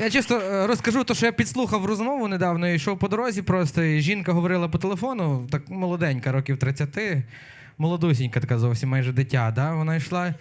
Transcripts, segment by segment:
Я чисто е, розкажу те, що я підслухав розмову недавно, я йшов по дорозі просто, і жінка говорила по телефону, так молоденька, років 30, молодусінька така зовсім майже дитя. Да? Вона йшла,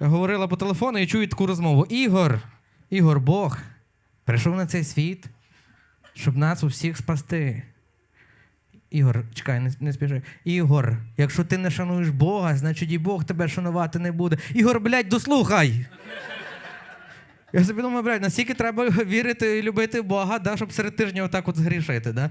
говорила по телефону і чую таку розмову. Ігор, Ігор, Бог прийшов на цей світ, щоб нас усіх спасти. Ігор, чекай, не, не спіши. Ігор, якщо ти не шануєш Бога, значить і Бог тебе шанувати не буде. Ігор, блядь, дослухай! Я собі думаю, блядь, наскільки треба вірити і любити Бога, да, щоб серед тижня отак от згрішити. Да?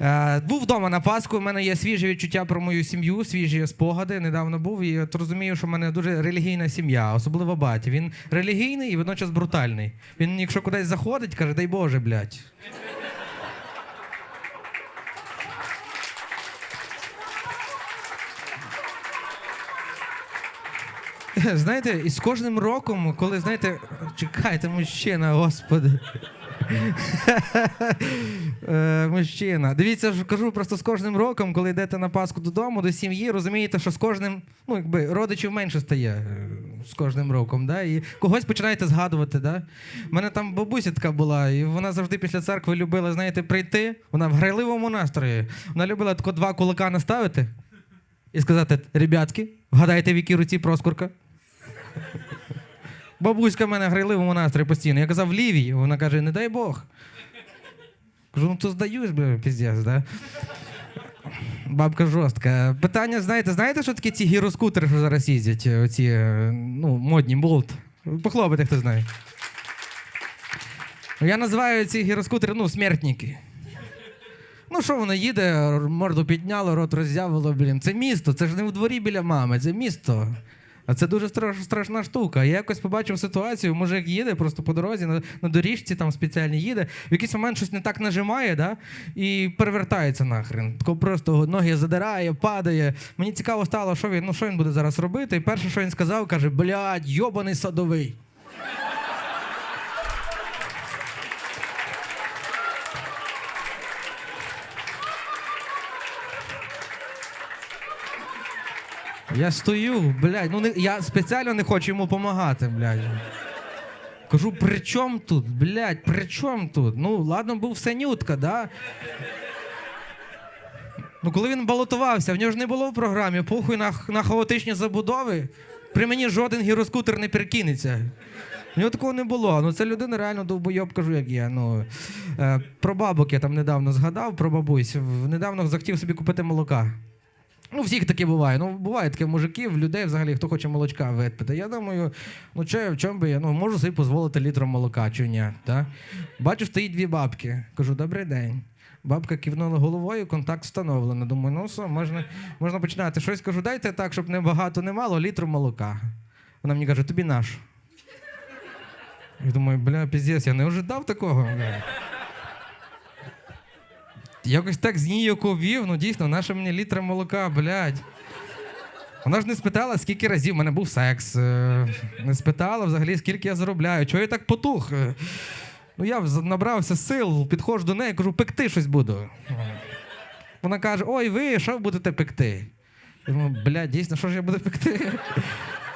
Е, був вдома на Пасху, у мене є свіжі відчуття про мою сім'ю, свіжі спогади. Недавно був, і от розумію, що в мене дуже релігійна сім'я, особливо батя. Він релігійний і водночас брутальний. Він, якщо кудись заходить, каже, дай Боже, блядь. Знаєте, і з кожним роком, коли, знаєте, чекайте, мужчина, господи. Е, Мужчина. Дивіться, кажу просто з кожним роком, коли йдете на Пасху додому, до сім'ї, розумієте, що з кожним, ну, якби родичів менше стає е, з кожним роком. Да? І когось починаєте згадувати. Да? У мене там бабуся така була, і вона завжди після церкви любила, знаєте, прийти. Вона в грайливому настрої. Вона любила тако два кулака наставити і сказати: ребятки, вгадайте, в якій руці проскурка. Бабуська в мене грайливому настрої постійно. Я казав лівій, вона каже, не дай Бог. Кажу, ну то здаюсь, бля, піздець, да? Бабка жорстка. Питання, знаєте, знаєте, що таке ці гіроскутери, що зараз їздять? Оці, е, ну, модні, болт. Похлопайте, хто знає. Я називаю ці гіроскутери, ну, смертники. Ну, що воно їде, морду підняло, рот роззявило, блін. Це місто, це ж не в дворі біля мами, це місто. А це дуже страш, страшна штука. Я якось побачив ситуацію, мужик їде просто по дорозі, на, на доріжці там спеціальні їде, в якийсь момент щось не так нажимає, да? і перевертається нахрен. Тако просто ноги задирає, падає. Мені цікаво стало, що він, ну, що він буде зараз робити. І перше, що він сказав, каже: блядь, йобаний садовий. Я стою, блядь, ну не, я спеціально не хочу йому допомагати, блядь. Кажу, при чому тут, блядь, при чому тут? Ну, ладно, був синютка, да? Ну, коли він балотувався, в нього ж не було в програмі похуй на, на хаотичні забудови. При мені жоден гіроскутер не перекинеться. У нього такого не було. Ну, це людина реально довбойоб, кажу, як я. Ну, е, про бабок я там недавно згадав, про бабусь. В- Недавно захотів собі купити молока. Ну, всіх таке буває. Ну, буває таке мужиків, людей взагалі, хто хоче молочка випити. Я думаю, ну че, в чому би я? Ну, можу собі дозволити літром молока, чи ні. Та? Бачу, стоїть дві бабки. Кажу, добрий день. Бабка кивнула головою, контакт встановлено. Думаю, ну все, можна, можна починати. Щось кажу, дайте так, щоб не багато, не мало, літру молока. Вона мені каже, тобі наш. Я думаю, бля, піздець, я не ожидав такого. Бля. Якось так зніяковів, ну дійсно, наша мені літра молока, блядь. Вона ж не спитала, скільки разів в мене був секс. е, Не спитала взагалі, скільки я заробляю. Чого я так потух? Е, Ну я набрався сил, підходжу до неї, кажу, пекти щось буду. Вона каже: Ой, ви що будете пекти? Я думаю, блядь, дійсно, що ж я буду пекти?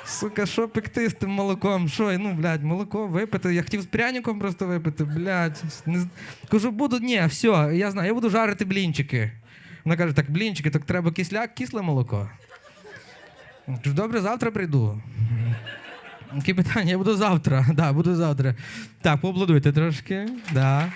Сука, що пекти з тим молоком? Що? Ну, блядь, молоко випити. Я хотів з пряником просто випити, блядь. Не... Кажу, буду, ні, все, я знаю, я буду жарити блінчики. Вона каже, так блінчики, так треба кисляк, кисле молоко. Кажу, добре, завтра прийду. Які питання? Я буду завтра. Да, буду завтра. Так, поаплодуйте трошки. Да.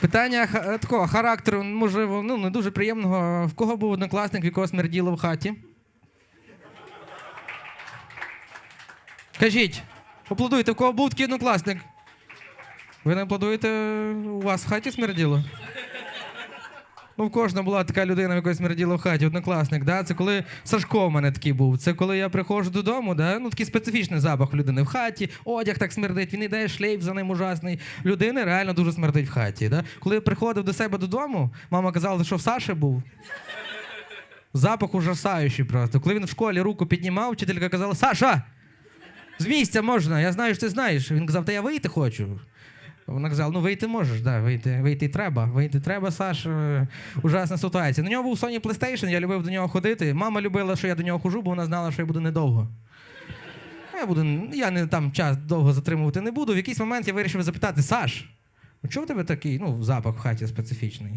Питання ха- такого характеру, можливо, ну, не дуже приємного. В кого був однокласник, в якого смерділо в хаті? Кажіть, аплодуйте, в кого був такий однокласник? Ви не аплодуєте, у вас в хаті смерділо? Ну, в кожного була така людина, в якої смерділо в хаті, однокласник. Да? Це коли Сашко в мене такий був. Це коли я приходжу додому, да? ну такий специфічний запах у людини в хаті, одяг так смердить, він йде, шлейф за ним ужасний. Людини реально дуже смердить в хаті. Да? Коли я приходив до себе додому, мама казала, що в Саші був. Запах ужасаючий просто. Коли він в школі руку піднімав, вчителька казала: Саша! З місця можна, я знаю, що ти знаєш. Він казав, та я вийти хочу. Вона казала, ну вийти можеш, да, вийти, вийти треба. Вийти треба, Саш. е, Ужасна ситуація. На нього був Sony PlayStation, я любив до нього ходити. Мама любила, що я до нього хожу, бо вона знала, що я буду недовго. я буду, я не там час довго затримувати не буду. В якийсь момент я вирішив запитати: Саш, ну чого в тебе такий ну, запах в хаті специфічний?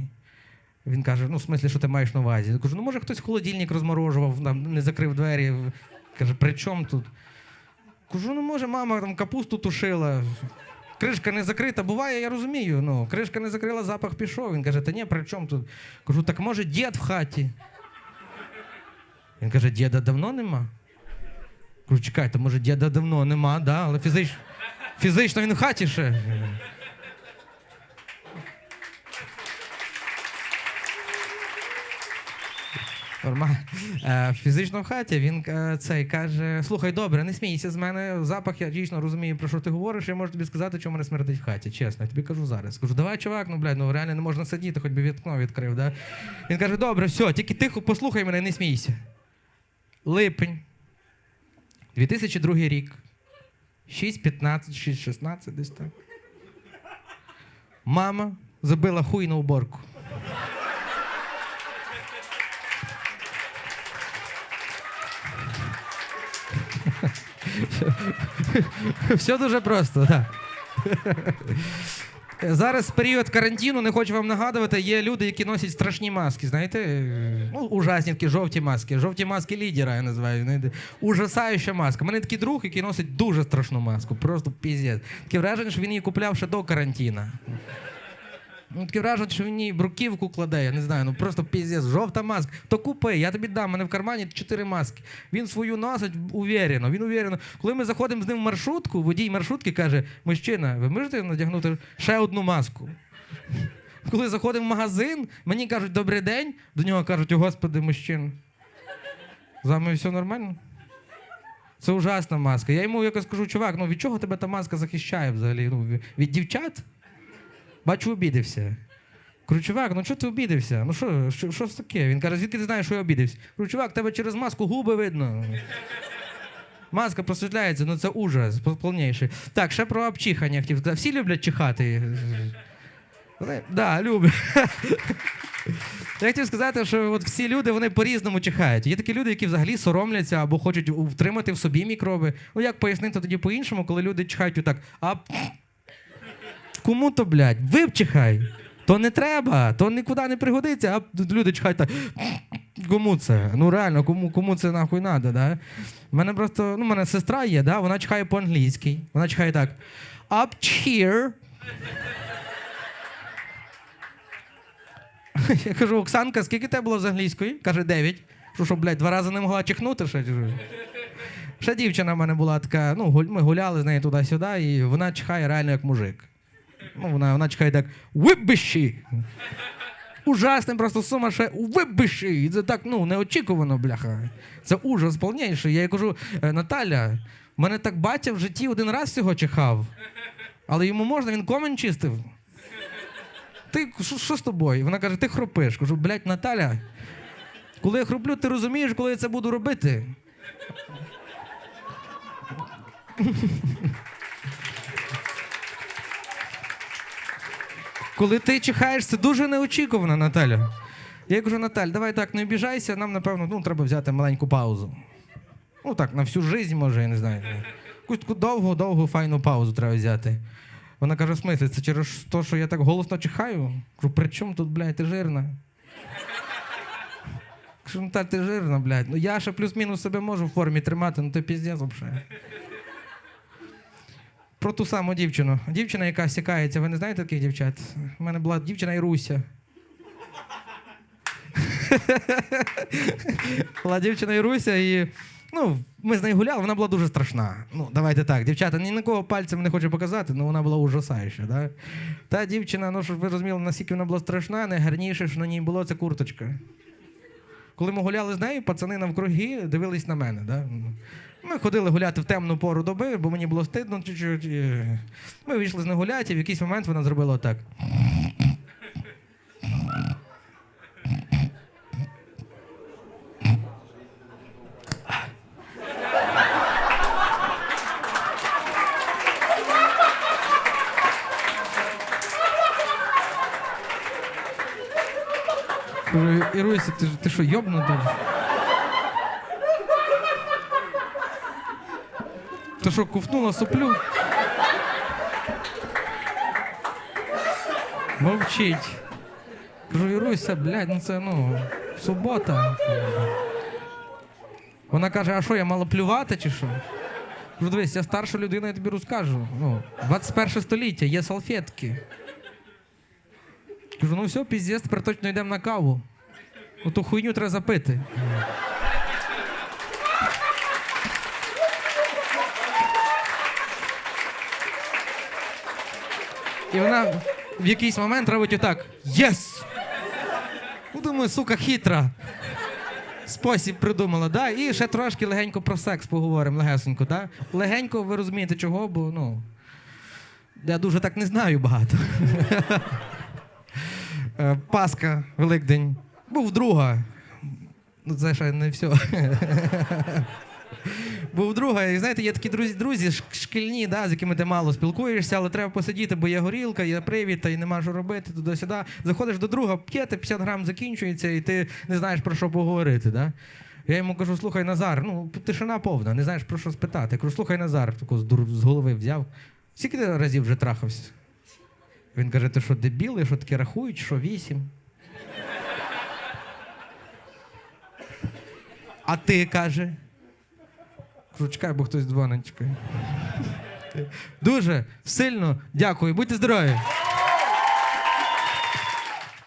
Він каже: ну, в смислі, що ти маєш на увазі? Я кажу, ну може хтось холодильник розморожував, там, не закрив двері. Каже, при чому тут? Кажу, ну може, мама там капусту тушила. Кришка не закрита, буває, я розумію. Ну, кришка не закрила, запах пішов. Він каже, та ні, при чому тут? Кажу, так може дід в хаті. Він каже, діда давно нема. Кажу, чекайте, може діда давно нема, да? але фізич... фізично він в хаті ще. Нормально. Е, Фізично в хаті він е, цей каже: слухай, добре, не смійся з мене. Запах, я дійсно розумію, про що ти говориш. Я можу тобі сказати, чому мене смердить в хаті. Чесно, я тобі кажу зараз. Кажу, давай, чувак, ну блядь, ну реально не можна сидіти, хоч би вікно відкрив. Да? Він каже: добре, все, тільки тихо, послухай мене, не смійся. Липень. 2002 рік. 6.15, 6.16 десь так. Мама забила хуй на уборку. Все дуже просто, так. Зараз період карантину, не хочу вам нагадувати, є люди, які носять страшні маски. Знаєте, ну, ужасні жовті маски. Жовті маски лідера, я називаю. знаєте. Ужасаюча маска. У мене такий друг, який носить дуже страшну маску. Просто піздець. Таке враження, що він її купляв ще до карантину. Ну, таке враження, що він їй бруківку кладе, я не знаю, ну просто піздець, жовта маска. То купи, я тобі дам, мене в кармані чотири маски. Він свою носить уверено, він уверено. Коли ми заходимо з ним в маршрутку, водій маршрутки каже: мужчина, ви можете надягнути ще одну маску? Коли заходимо в магазин, мені кажуть добрий день, до нього кажуть, о господи, мужчина. З вами все нормально? Це ужасна маска. Я йому якось кажу, чувак, ну від чого тебе та маска захищає взагалі? Ну, від дівчат? Бачу, обідався. Кажу, чувак, ну чого ти обідався? Ну що, що, що ж таке? Він каже, звідки ти знаєш, що я обідався? Кажу, чувак, тебе через маску губи видно. Маска просвітляється, ну це ужас повніший. Так, ще про обчихання хотів. сказати. Всі люблять чихати. Да, люблять. Я хотів сказати, що от всі люди вони по-різному чихають. Є такі люди, які взагалі соромляться або хочуть втримати в собі мікроби. Ну як пояснити тоді по-іншому, коли люди чихають отак, а Кому то, блядь, вивчихай. То не треба, то нікуди не пригодиться, а люди чхають так. Кому це? Ну реально, кому, кому це нахуй надо, да? У мене просто, ну, мене сестра є, да? вона чхає по-англійськи. Вона чхає так. Up cheer. Я кажу, Оксанка, скільки тебе було з англійської? Каже, дев'ять. Що, що, блядь, два рази не могла чихнути ще? Ще дівчина в мене була така, ну, ми гуляли з нею туди-сюди, і вона чихає реально як мужик. Ну, вона, вона чекає так вибищі. Ужасне, просто сумаше вибищі. І це так ну, неочікувано, бляха. Це ужас повніший. Я їй кажу, «Е, Наталя, мене так батя в житті один раз цього чихав. Але йому можна, він комен чистив. Ти що з тобою? Вона каже, ти хропиш. Кажу, блядь, Наталя, коли я хроплю, ти розумієш, коли я це буду робити. Коли ти чихаєш, це дуже неочікувано, Наталя. Я кажу, Наталь, давай так, не обіжайся, нам, напевно, ну, треба взяти маленьку паузу. Ну так, на всю життя, може, я не знаю. Якусь таку довгу, довгу, файну паузу треба взяти. Вона каже, в смислі, це через те, що я так голосно чихаю? Кажу, при чому тут, блядь, ти жирна? Кажу, Наталь, ти жирна, блядь. Ну я ще плюс-мінус себе можу в формі тримати, ну ти піздець взагалі. Про ту саму дівчину. Дівчина, яка сікається, ви не знаєте таких дівчат? У мене була дівчина Іруся. була дівчина Іруся, і ну, ми з нею гуляли, вона була дуже страшна. Ну, давайте так, дівчата, ні на кого пальцем не хочу показати, але вона була ужасаюча. Да? Та дівчина, ну щоб ви розуміли, наскільки вона була страшна, найгарніше, що на ній було, це курточка. Коли ми гуляли з нею, пацани навкруги дивились на мене. Да? Ми ходили гуляти в темну пору доби, бо мені було стидно чуть-чуть. Ми вийшли з нею гуляти, і в якийсь момент вона зробила. Кажу, Іруся, ти, ти що, йобнута? То що, куфнула соплю? Мовчить. Кажу, Іруся, блядь, ну це ну, субота. Вона каже, а що, я мала плювати чи що? Кажу, дивись, я старша людина, я тобі розкажу. Ну, 21 століття, є салфетки. Кажу, ну все, піздець, тепер точно йдемо на каву. Ну ту хуйню треба запити. І вона в якийсь момент робить отак: Єс! Ну, думаю, сука, хитра. Спосіб придумала, да? І ще трошки легенько про секс поговоримо, легесенько, да? Легенько, ви розумієте, чого, бо ну. Я дуже так не знаю багато. Е, Пасха, Великдень. Був друга. Ну, це ще не все. Був друга, і знаєте, є такі друзі, друзі шкільні, да, з якими ти мало спілкуєшся, але треба посидіти, бо є горілка, є привід, та й нема що робити туди-сюди. Заходиш до друга, п'єте, 50 грам закінчується, і ти не знаєш про що поговорити. Да? Я йому кажу: слухай, Назар, ну тишина повна, не знаєш про що спитати. Я кажу, слухай, Назар, таку з, голови взяв. Скільки разів вже трахався? Він каже: ти що, дебіли, що таке рахують, що вісім? А ти каже. Кажу, чекай, бо хтось дзвонить, чекай. Дуже сильно дякую. Будьте здорові.